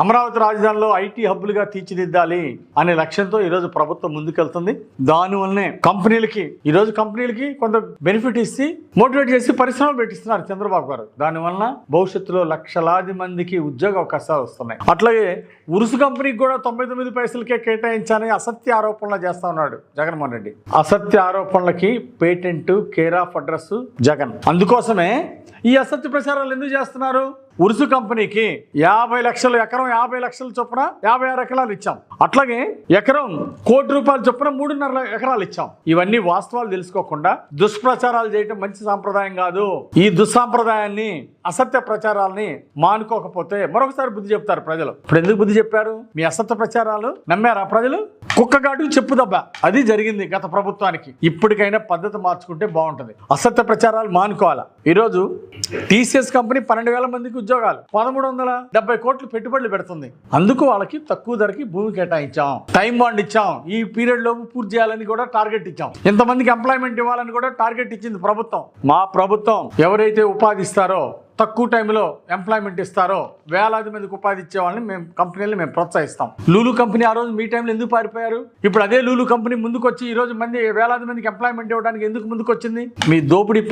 అమరావతి రాజధానిలో ఐటీ హబ్బులుగా తీర్చిదిద్దాలి అనే లక్ష్యంతో ఈరోజు ప్రభుత్వం ముందుకెళ్తుంది. దానివల్లనే కంపెనీలకి ఈరోజు కంపెనీలకి కొంత బెనిఫిట్ ఇచ్చి మోటివేట్ చేసి పరిశ్రమలు పెట్టిస్తున్నారు చంద్రబాబు గారు. దానివల్ల భవిష్యత్తులో లక్షలాది మందికి ఉద్యోగ అవకాశాలు వస్తున్నాయి. అట్లాగే ఉరుసు కంపెనీకి కూడా తొంభై తొమ్మిది పైసలకే కేటాయించాలని అసత్య ఆరోపణలు చేస్తా ఉన్నాడు జగన్మోహన్ రెడ్డి. అసత్య ఆరోపణలకి patent care of address Jagan. అందుకోసమే ఈ అసత్య ప్రచారాలు ఎందుకు చేస్తున్నారు? ఉరుసు కంపెనీకి యాభై లక్షలు ఎకరం యాభై లక్షల చొప్పున యాభై ఆరు ఎకరాలు ఇచ్చాం. అట్లాగే ఎకరం కోటి రూపాయలు చొప్పున మూడున్నర ఎకరాలు ఇచ్చాం. ఇవన్నీ వాస్తవాలు తెలుసుకోకుండా దుష్ప్రచారాలు చేయటం మంచి సాంప్రదాయం కాదు. ఈ దుస్సాంప్రదాయాన్ని అసత్య ప్రచారాలని మానుకోకపోతే మరొకసారి బుద్ధి చెప్తారు ప్రజలు. ఇప్పుడు ఎందుకు బుద్ధి చెప్పారు? మీ అసత్య ప్రచారాలు నమ్మారా ప్రజలు? కుక్కగాడు చెప్పు దెబ్బ. అది జరిగింది గత ప్రభుత్వానికి. ఇప్పటికైనా పద్ధతి మార్చుకుంటే బాగుంటుంది. అసత్య ప్రచారాలు మానుకోవాలా? ఈరోజు టీసీఎస్ కంపెనీ పన్నెండు వేల మందికి ఉద్యోగాలు. పదమూడు వందల డెబ్బై కోట్లు పెట్టుబడులు పెడుతుంది. అందుకు వాళ్ళకి తక్కువ ధరకి భూమి కేటాయించాం. టైం బాండ్ ఇచ్చాం. ఈ పీరియడ్ లోపు పూర్తి చేయాలని కూడా టార్గెట్ ఇచ్చాం. ఇంతమందికి ఎంప్లాయ్మెంట్ ఇవ్వాలని కూడా టార్గెట్ ఇచ్చింది ప్రభుత్వం. మా ప్రభుత్వం ఎవరైతే ఉపాధి ఇస్తారో తక్కువ టైంలో ఎంప్లాయ్మెంట్ ఇస్తారో వేలాది మందికి ఉపాధి ఇచ్చే వాళ్ళని మేము కంపెనీలు మేము ప్రోత్సహిస్తాం. లూలు కంపెనీ ఆ రోజు మీ టైంలో ఎందుకు పారిపోయారు? ఇప్పుడు అదే లూలు కంపెనీ ముందుకు వచ్చి ఈ రోజు మంది వేలాది మందికి ఎంప్లాయ్మెంట్ ఇవ్వడానికి ఎందుకు ముందుకు వచ్చింది మీ దోపిడీ